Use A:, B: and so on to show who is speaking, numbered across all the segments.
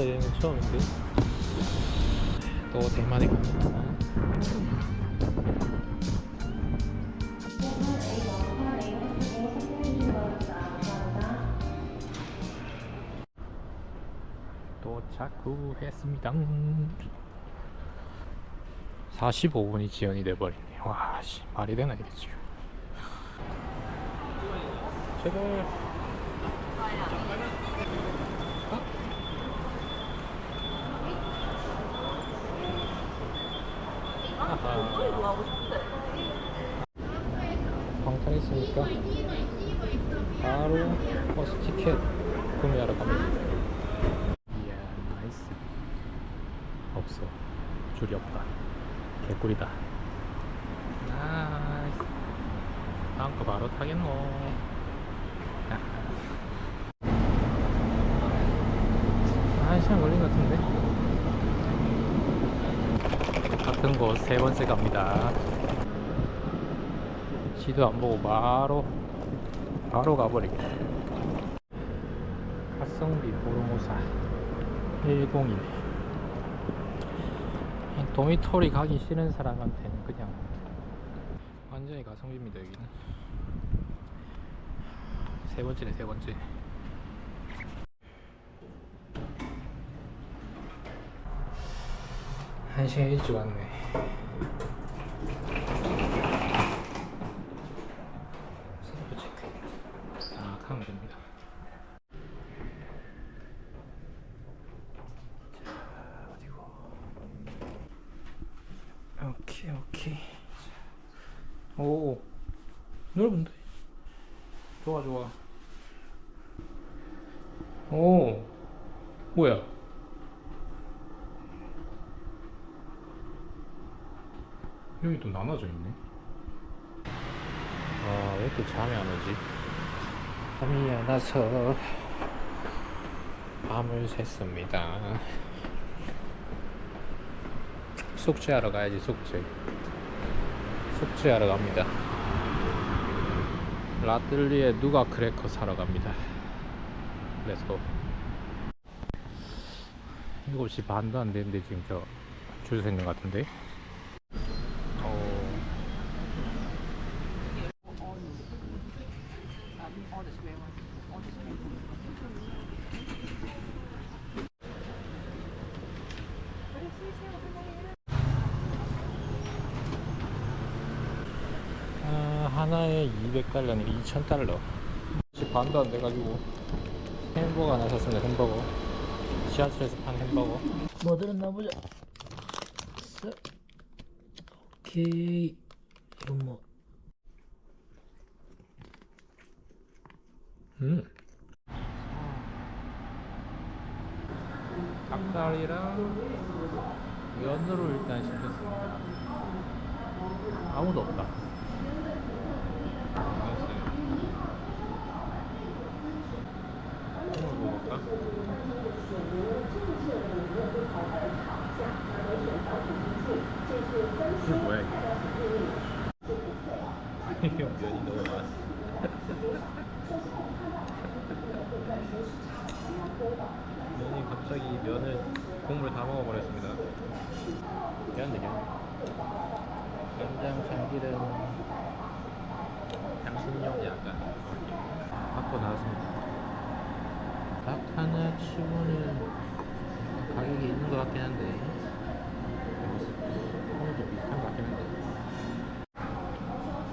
A: 여행은 처음인데 또 대만에 갑니다. 도착했습니다. 45분이 지연이 돼버리네. 와, 씨, 말이 되나 이게 지금. 제발. 아하. 방탄 있으니까 바로 버스 티켓 구매하러 갑니다. 이야, 나이스. 없어. 줄이 없다. 개꿀이다. 나이스. 다음 거 바로 타겠노. 한 시간 걸린 것 같은데? 같은 곳세 번째 갑니다. 지도 안 보고 바로 바로 가버리게. 가성비 보로모사 101. 도미토리 가기 싫은 사람한테는 그냥 완전히 가성비입니다 여기는. 세 번째네 세 번째. 한 시간 일찍 왔네. 딱 하면 됩니다. 자, 어디고? 오케이, 오케이. 오, 넓은데? 좋아, 좋아. 오, 뭐야? 여기 또 나눠져 있네. 아, 왜 이렇게 잠이 안 오지? 잠이 안 와서 밤을 샜습니다. 숙제하러 가야지, 숙제. 숙제하러 갑니다. 라틀리에 누가 크래커 사러 갑니다. 렛츠고. 7시 반도 안 됐는데 지금 저 줄 서 있는 것 같은데? 어, 아, 하나에 200달러니까 2000달러. 혹시 반도 안 돼가지고 햄버거 하나 샀습니다. 햄버거. 지하철에서 판 햄버거.
B: 뭐 들었나 보자. 쓱. 오케이. 이건 뭐
A: 음. 닭다리랑 면으로 일단 시켰습니다. 아무도 없다. 알았어요. 콩을 먹을까? 이게 뭐야 이게? 면이 너무 많아. 면이 갑자기 면을 국물 다 먹어버렸습니다. 미안해, 미안해. 간장, 참기름, 향신료 약간 갖고 나왔습니다. 닭 하나 치고는 가격이 있는 것 같긴 한데 한것 같긴 한데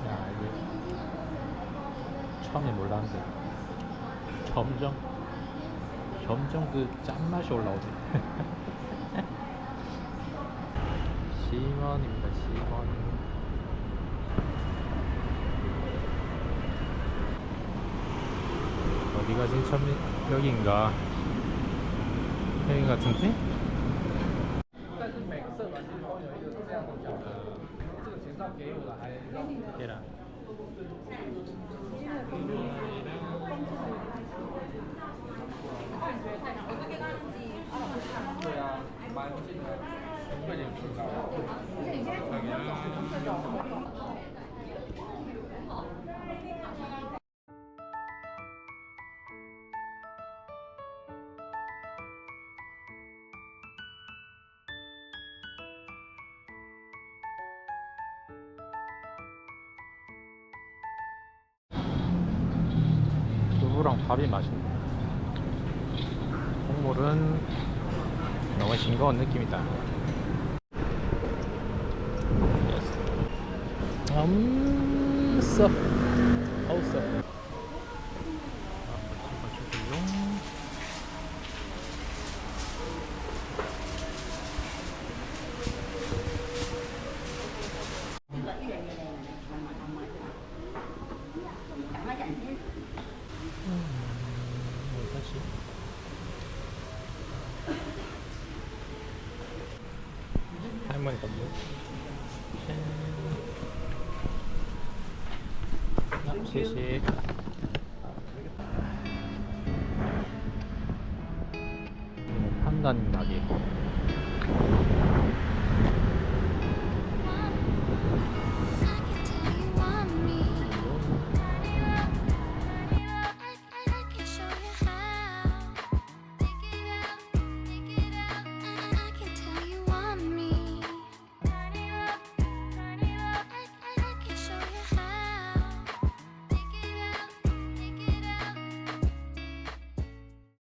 A: 야 이게 처음에 몰랐는데 점점 점점 그 짠맛이 올라오네. 시먼입니다, 시먼. 어디가 진천 여긴가? 여기 같은데? 계란. 어떻게 가는지 알아보시나요? 많이 보시나요? 이제 이제 소스랑 밥이 맛있네. 국물은 너무 싱거운 느낌이다. 음, 써. 어우, 써. 아, 찍어주고요. 뭐 다시. 할머니가 뭐? 짠. 아,